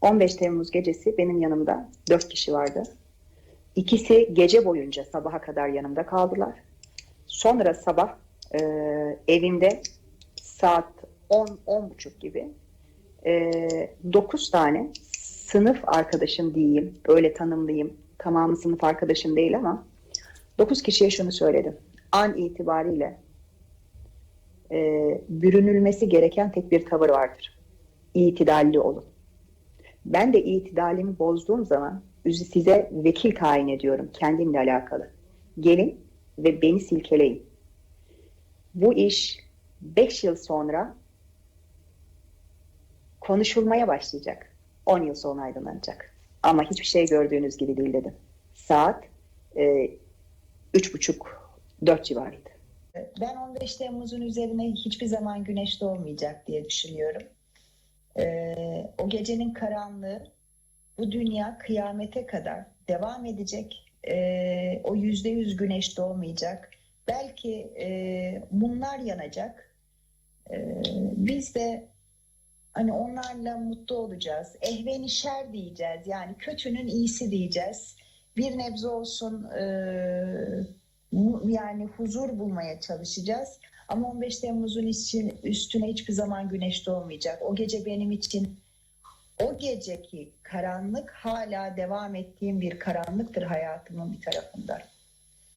15 Temmuz gecesi benim yanımda 4 kişi vardı. İkisi gece boyunca sabaha kadar yanımda kaldılar. Sonra sabah e, evimde saat 10-10.30 gibi e, 9 tane sınıf arkadaşım diyeyim, öyle tanımlayayım. Tamamı sınıf arkadaşım değil ama 9 kişiye şunu söyledim. An itibariyle e, bürünülmesi gereken tek bir tavır vardır. İtidalli olun. Ben de itidalimi bozduğum zaman size vekil tayin ediyorum kendimle alakalı. Gelin ve beni silkeleyin. Bu iş 5 yıl sonra konuşulmaya başlayacak. 10 yıl sonra aydınlanacak. Ama hiçbir şey gördüğünüz gibi değil dedim. Saat e, üç buçuk, dört civarıydı. Ben 15 Temmuz'un üzerine hiçbir zaman güneş doğmayacak diye düşünüyorum. Ee, o gecenin karanlığı bu dünya kıyamete kadar devam edecek. Ee, o yüzde yüz güneş doğmayacak. Belki e, mumlar yanacak. Ee, biz de hani onlarla mutlu olacağız. Ehveni şer diyeceğiz. Yani kötünün iyisi diyeceğiz. Bir nebze olsun e, yani huzur bulmaya çalışacağız. Ama 15 Temmuz'un için üstüne hiçbir zaman güneş doğmayacak. O gece benim için o geceki karanlık hala devam ettiğim bir karanlıktır hayatımın bir tarafında.